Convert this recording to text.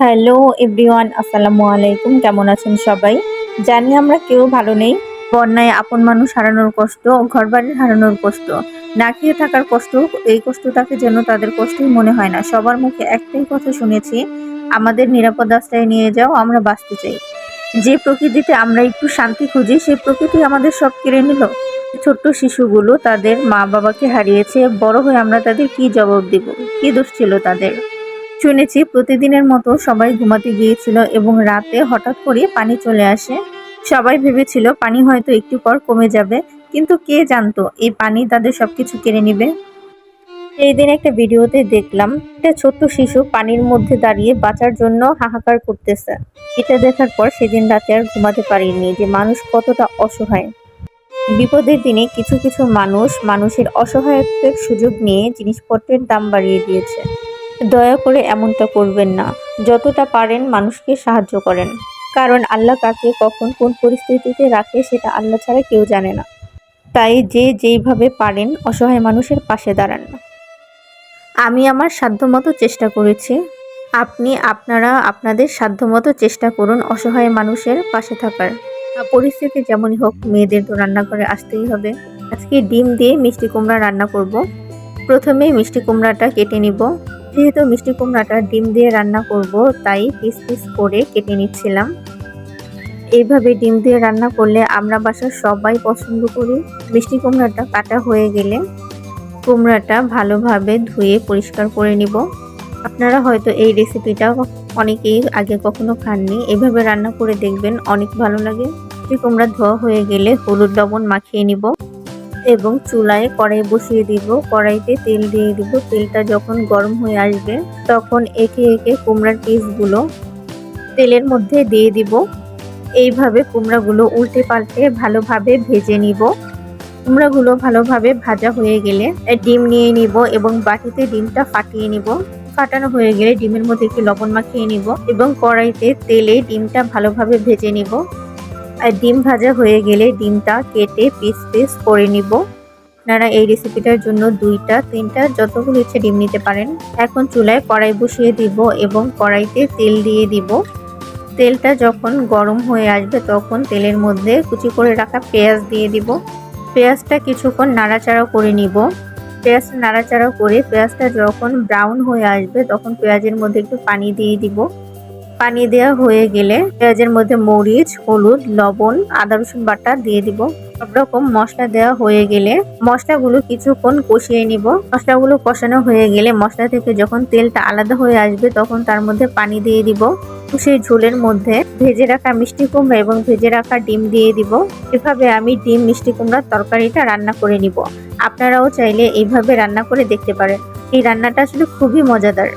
Hello everyone, আসসালামু আলাইকুম। কেমন আছেন সবাই? জানি আমরা কেউ ভালো নেই। বন্যায় আপন মানুষ হারানোর কষ্ট ঘর ঘরবাড়ি হারানোর কষ্ট, না খেয়ে থাকার কষ্ট, এই কষ্টটাকে যেন তাদের কষ্টই মনে হয় না। সবার মুখে একটাই কথা শুনেছি, আমাদের নিরাপদ আশ্রয়ে নিয়ে যাও, আমরা বাঁচতে চাই। যে প্রকৃতিতে আমরা একটু শান্তি খুঁজি সেই প্রকৃতি আমাদের সব কেড়ে নিল। ছোট্ট শিশুগুলো তাদের মা বাবাকে হারিয়েছে, বড় হয়ে আমরা তাদের কি জবাব দিব? কি দোষ ছিল তাদের? শুনেছি প্রতিদিনের মতো সবাই ঘুমাতে গিয়েছিল এবং রাতে হঠাৎ করে পানি চলে আসে। সবাই ভেবেছিল পানি হয়তো একটু পর কমে যাবে, কিন্তু কে জানতো এই পানি তাদের সবকিছু কেড়ে নেবে? এই দিন একটা ভিডিওতে দেখলাম, একটা ছোট্ট শিশু পানির মধ্যে দাঁড়িয়ে বাঁচার জন্য হাহাকার করতেছে। এটা দেখার পর সেদিন রাতে আর ঘুমাতে পারিনি যে মানুষ কতটা অসহায়। বিপদের দিনে কিছু কিছু মানুষ মানুষের অসহায়ত্বের সুযোগ নিয়ে জিনিসপত্রের দাম বাড়িয়ে দিয়েছে। দয়া করে এমনটা করবেন না। যতটা পারেন মানুষকে সাহায্য করেন। কারণ আল্লাহ কাকে কখন কোন পরিস্থিতিতে রাখে সেটা আল্লাহ ছাড়া কেউ জানে না। তাই যে যেইভাবে পারেন অসহায় মানুষের পাশে দাঁড়ান আমি আমার সাধ্যমতো চেষ্টা করেছি। আপনি, আপনারা, আপনাদের সাধ্যমতো চেষ্টা করুন অসহায় মানুষের পাশে থাকার। পরিস্থিতি যেমনই হোক, মেয়েদের তো রান্না রান্নাঘরে আসতেই হবে। আজকে ডিম দিয়ে মিষ্টি কুমড়া রান্না করব। প্রথমে মিষ্টি কুমড়াটা কেটে নিব। যেহেতু মিষ্টি কুমড়াটা ডিম দিয়ে রান্না করব, তাই পিস পিস করে কেটে নিচ্ছিলাম। এইভাবে ডিম দিয়ে রান্না করলে আমরা বাসার সবাই পছন্দ করি। মিষ্টি কুমড়াটা কাটা হয়ে গেলে কুমড়াটা ভালোভাবে ধুয়ে পরিষ্কার করে নিব। আপনারা হয়তো এই রেসিপিটা অনেকেই আগে কখনো খাননি। এভাবে রান্না করে দেখবেন অনেক ভালো লাগে। কুমড়া ধোয়া হয়ে গেলে হলুদ লবণ মাখিয়ে নিব। এবং চুলায় কড়াই বসিয়ে দিব। কড়াইতে তেল দিয়ে দিব। তেলটা যখন গরম হয়ে আসবে, তখন একে একে কুমড়ার পিসগুলো তেলের মধ্যে দিয়ে দিব। এইভাবে কুমড়াগুলো উল্টে পাল্টে ভালোভাবে ভেজে নিব। কুমড়াগুলো ভালোভাবে ভাজা হয়ে গেলে ডিম নিয়ে নিব এবং বাটিতে ডিমটা ফাটিয়ে নিব। ফাটানো হয়ে গেলে ডিমের মধ্যে একটু লবণ মাখিয়ে নিব এবং কড়াইতে তেলে ডিমটা ভালোভাবে ভেজে নিব। আর ডিম ভাজা হয়ে গেলে ডিমটা কেটে পিস পিস করে নিব। আপনারা এই রেসিপিটার জন্য দুইটা, তিনটা, যতগুলো ইচ্ছে ডিম নিতে পারেন। এখন চুলায় কড়াই বসিয়ে দিব এবং কড়াইতে তেল দিয়ে দিব। তেলটা যখন গরম হয়ে আসবে তখন তেলের মধ্যে কুচি করে রাখা পেঁয়াজ দিয়ে দিব। পেঁয়াজটা কিছুক্ষণ নাড়াচাড়া করে নিব। পেঁয়াজটা নাড়াচাড়া করে পেঁয়াজটা যখন ব্রাউন হয়ে আসবে তখন পেঁয়াজের মধ্যে একটু পানি দিয়ে দিব। পানি দেওয়া হয়ে গেলে পেঁয়াজের মধ্যে মরিচ, হলুদ, লবণ, আদা, রসুন বাটা দিয়ে দিব। সব রকম মশলা দেওয়া হয়ে গেলে মশলাগুলো কিছুক্ষণ কষিয়ে নিব। মশলাগুলো কষানো হয়ে গেলে মশলা থেকে যখন তেলটা আলাদা হয়ে আসবে তখন তার মধ্যে পানি দিয়ে দিব। সেই ঝোলের মধ্যে ভেজে রাখা মিষ্টি কুমড়া এবং ভেজে রাখা ডিম দিয়ে দিব। এভাবে আমি ডিম, মিষ্টি কুমড়ার তরকারিটা রান্না করে নিব। আপনারাও চাইলে এইভাবে রান্না করে দেখতে পারেন। এই রান্নাটা আসলে খুবই মজাদার।